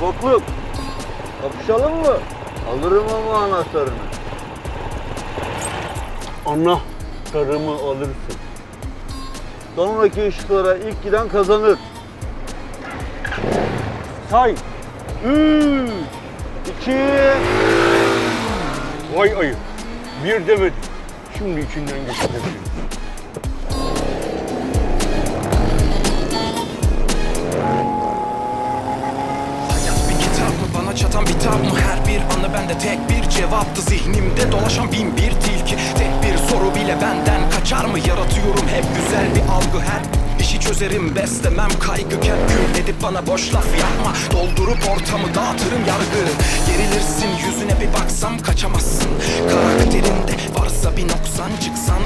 Kokluk. Kapışalım mı? Alırım ama anahtarını. Anahtarımı alırsın. Sonraki ışıklara ilk giden kazanır. Say. Üç, iki, Vay ayı. Bir demedim. Şimdi içinden geçirebilirim. Mı bana çatan bitap mı her bir anı bende tek bir cevaptı. Zihnimde dolaşan bin bir tilki. Tek bir soru bile benden kaçar mı? Yaratıyorum hep güzel bir algı. Her işi çözerim beslemem kaygı. Kül edip bana boş laf yapma. Doldurup ortamı dağıtırım yargı. Gerilirsin yüzüne bir baksam kaçamazsın. Karakterinde varsa bir noksan çıksan